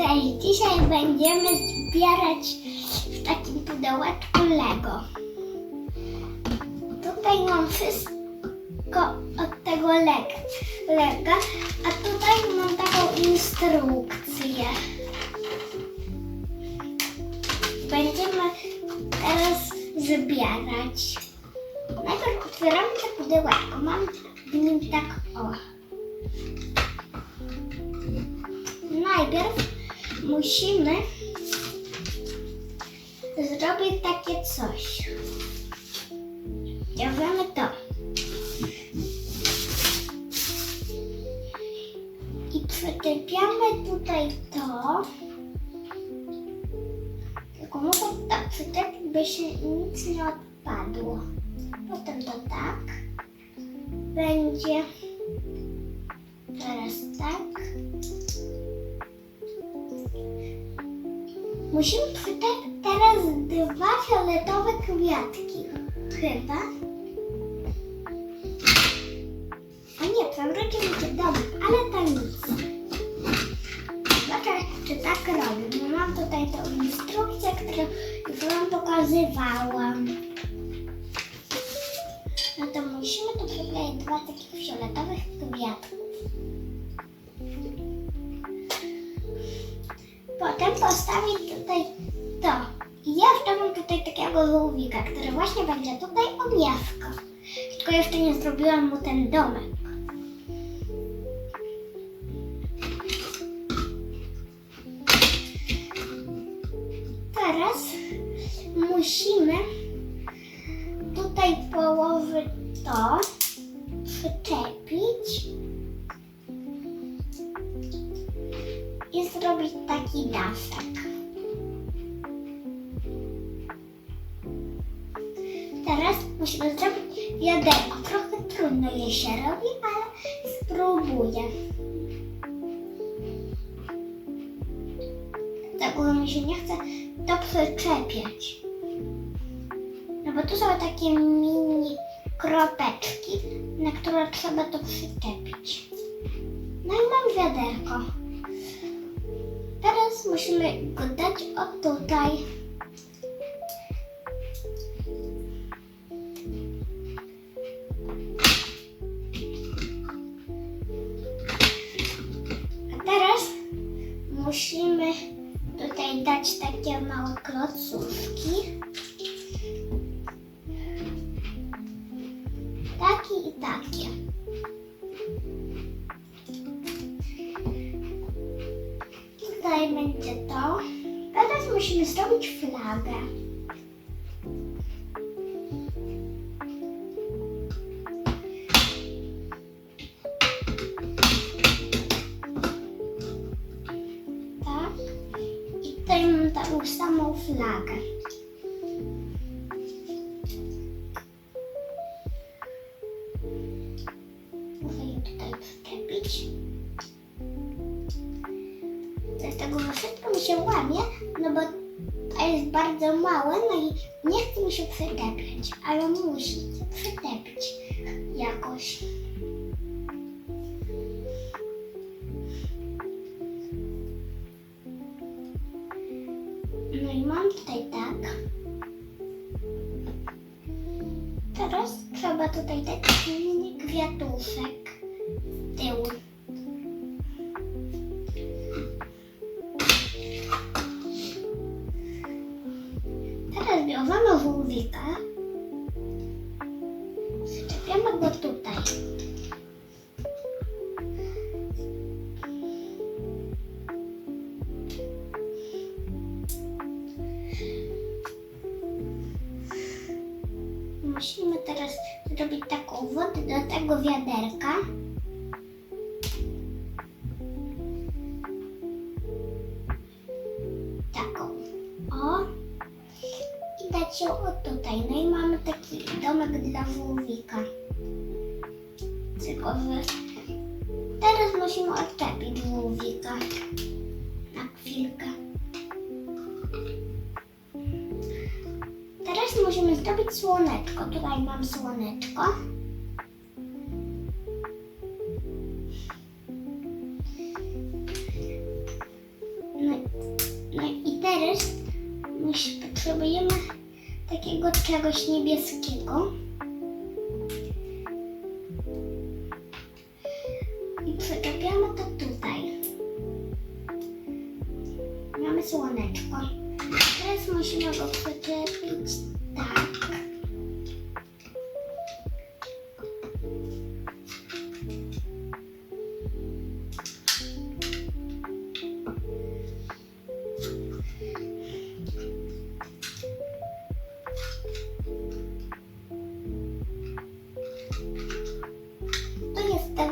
Cześć, dzisiaj będziemy zbierać w takim pudełeczku Lego. Tutaj mam wszystko od tego leg, Lega, a tutaj mam taką instrukcję. Będziemy teraz zbierać. Najpierw otwieramy to pudełeczko. Mam w nim tak o. Najpierw musimy zrobić takie coś. Bierzemy to. I przyczepiamy tutaj to. Tylko muszę tak przyczepić, by się nic nie odpadło. Potem to tak. Będzie teraz tak. Musimy przyczepić teraz dwa fioletowe kwiatki. Chyba. A nie, przewrócił mi się domek, ale to nic. Zobaczę, czy tak robię. Mam tutaj tą instrukcję, którą wam pokazywałam. No to musimy tu przykleić dwa takich fioletowych kwiatków. Potem postawić tutaj to. I jeszcze mam tutaj takiego żółwika, który właśnie będzie tutaj omiewko. Tylko jeszcze nie zrobiłam mu ten domek. Teraz musimy tutaj położyć to, przyczepić zrobić taki daszek. Teraz musimy zrobić wiaderko. Trochę trudno je się robi, ale spróbuję. Tak, bo mi się nie chce to przyczepiać. No bo tu są takie mini kropeczki, na które trzeba to przyczepić. No i mam wiaderko. Teraz musimy go dać o tutaj. A teraz musimy tutaj dać takie małe klocówki. Takie i takie. Będzie to. Teraz musimy zrobić flagę. Tak. I tutaj mam taką samą flagę. Bardzo małe, no i nie chce mi się przyczepiać, ale musi się przyczepić jakoś. No i mam tutaj tak. Teraz trzeba tutaj mini kwiatuszek zrobić taką wodę do tego wiaderka. Taką. O. I dać ją o tutaj. No i mamy taki domek dla żółwika. Tylko, że teraz musimy odczepić żółwika. Na chwilkę. musimy zdobyć słoneczko. Tutaj mam słoneczko. No, no i teraz musimy potrzebujemy takiego czegoś niebieskiego. I przyczepiamy to tutaj. Mamy słoneczko. Teraz musimy go przyczepić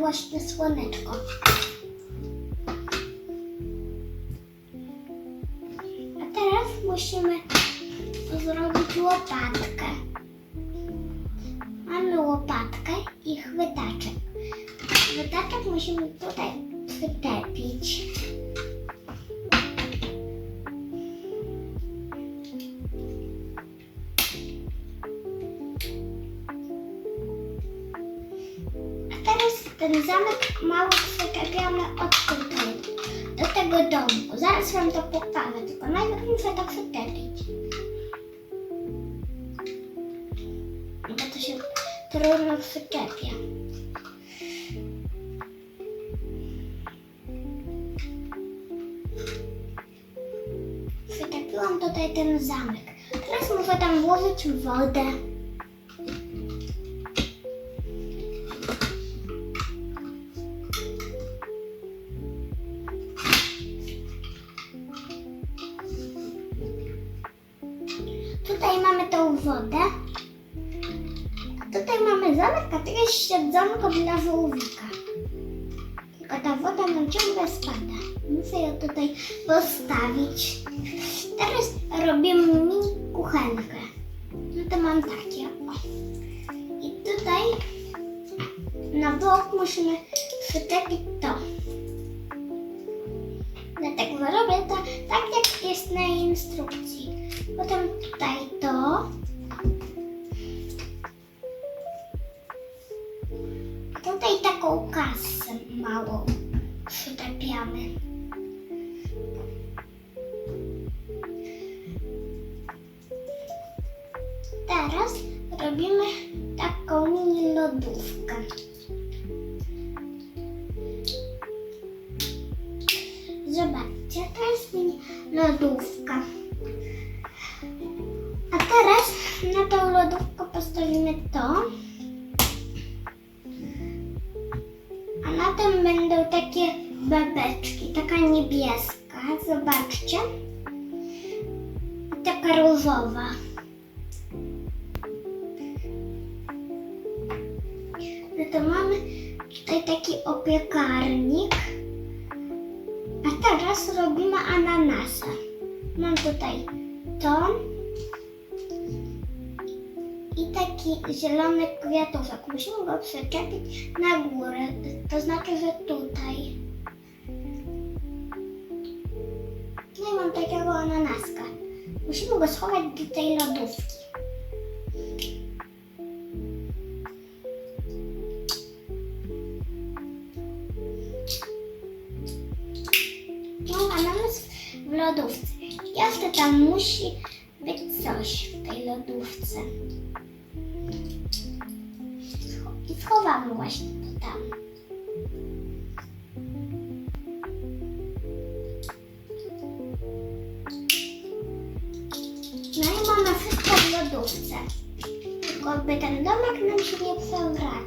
właśnie słoneczko. A teraz musimy zrobić łopatkę. Ten zamek mały przyczepiamy od tutaj do tego domu. Zaraz wam to pokażę, tylko najpierw muszę to przyczepić. Bo to się trudno przyczepia. Przyczepiłam tutaj ten zamek. Teraz muszę tam włożyć wodę. Tutaj postawić. Teraz robimy mini kuchenkę. No to mam takie. O. I tutaj na bok musimy przyczepić to. Dlatego robię to tak, jak jest na instrukcji. Potem tutaj to. Teraz robimy taką mini lodówkę. Zobaczcie, to jest mini lodówka. A teraz na tą lodówkę postawimy to. A na tym będą takie babeczki, taka niebieska, zobaczcie. Taka różowa. To mamy tutaj taki opiekarnik. A teraz robimy ananasa. Mam tutaj to i taki zielony kwiatuszek. Musimy go przyczepić na górę, to znaczy, że tutaj. No i mam takiego ananaska. Musimy go schować do tej lodówki. Lodówce. Jeszcze tam musi być coś w tej lodówce. I schowamy właśnie to tam. No i mamy wszystko w lodówce. Tylko by ten domek nam się nie przewraca.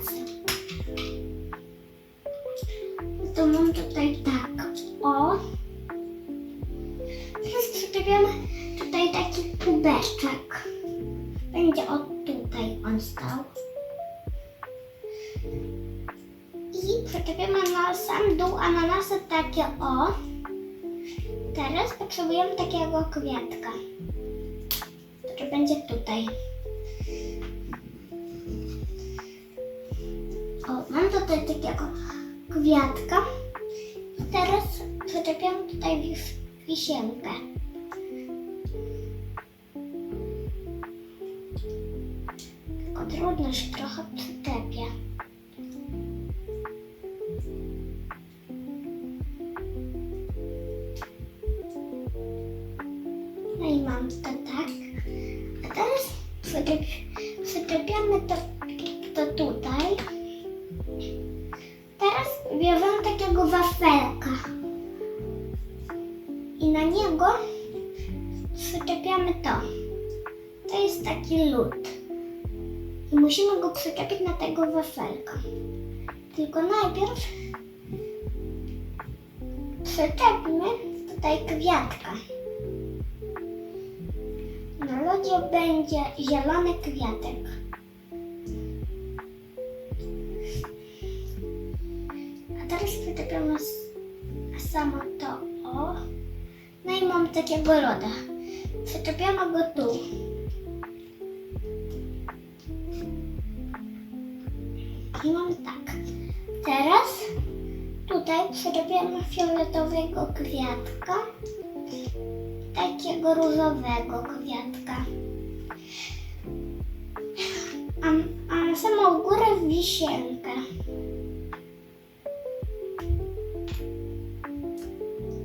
Będzie od tutaj on stał. I przyczepiamy na sam dół ananasy takie o. Teraz potrzebujemy takiego kwiatka. Który będzie tutaj. O, mam tutaj takiego kwiatka. I teraz przyczepiam tutaj wis- wisienkę. Tylko trudno się trochę przyczepia. No i mam to tak. A teraz przyczep, przyczepiamy to, to tutaj. Teraz bierzemy takiego wafelka i na niego przyczepiamy to. To jest taki lód. I musimy go przyczepić na tego wafelka. Tylko najpierw przyczepmy tutaj kwiatka. Na lodzie będzie zielony kwiatek. A teraz przyczepiamy samo to o. No i mam takiego loda. Przyczepiamy go tu. Teraz tutaj przyczepiamy fioletowego kwiatka. Takiego różowego kwiatka. A, a na samą górę wisienkę.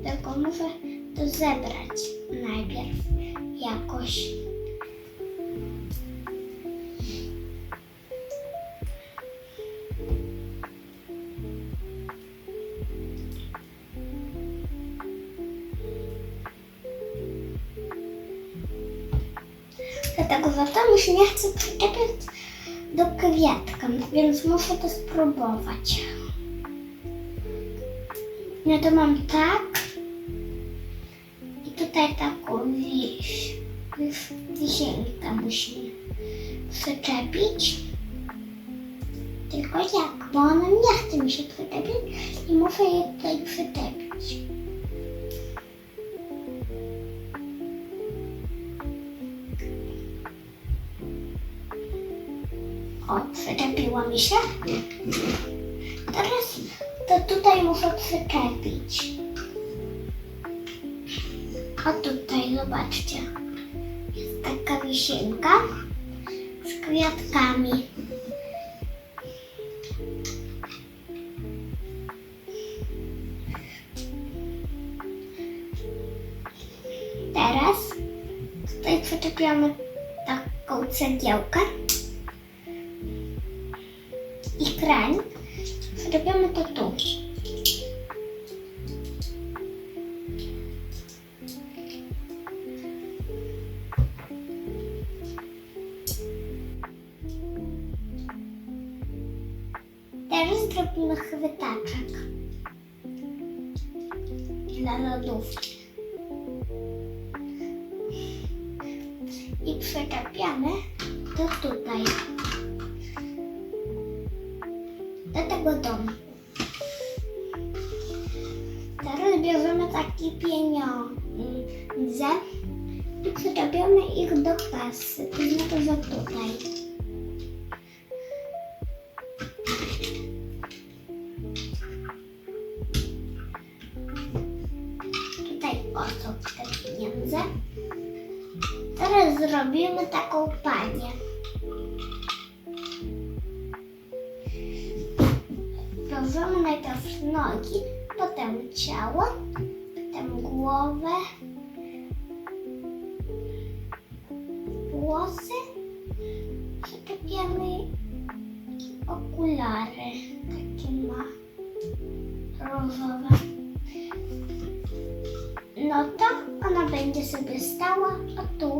Tylko muszę to zebrać najpierw jakoś. Się nie chce przyczepiać do kwiatka, więc muszę to spróbować. No to mam tak. I tutaj taką wiś, wiś, wisienkę musimy przyczepić. Tylko jak? Bo ona nie chce mi się przyczepić i muszę je tutaj przyczepić. O, przyczepiło mi się. Teraz to tutaj muszę przyczepić. A tutaj zobaczcie. Jest taka wisienka z kwiatkami. Teraz tutaj przyczepiamy taką cegiełkę krań. Przyczepiamy to tu. Teraz zrobimy chwytaczek dla lodówki. I przyczepiamy to tutaj. Domu. Teraz bierzemy takie pieniądze i przyczepiamy ich do kasy. To znaczy, że tutaj. Tutaj o są te pieniądze. Teraz zrobimy taką panię. Wiążemy najpierw nogi, potem ciało, potem głowę, włosy, przyczepiamy okulary, takie ma różowe. No to ona będzie sobie stała o tu,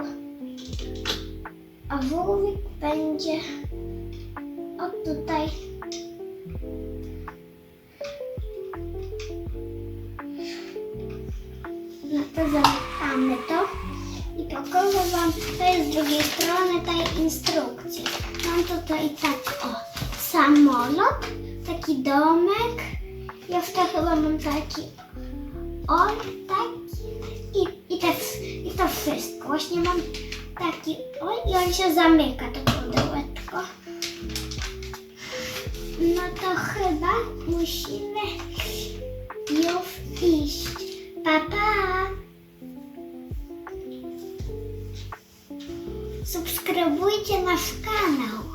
a żółwik będzie o tutaj. To jest z drugiej strony tej instrukcji. Mam tutaj tak o, samolot, taki domek, jeszcze chyba mam taki o, taki i, i, te, i to wszystko. Właśnie mam taki o i on się zamyka, to pudełeczko. No to chyba musimy już iść. Pa, pa! subskrybujcie nasz kanał.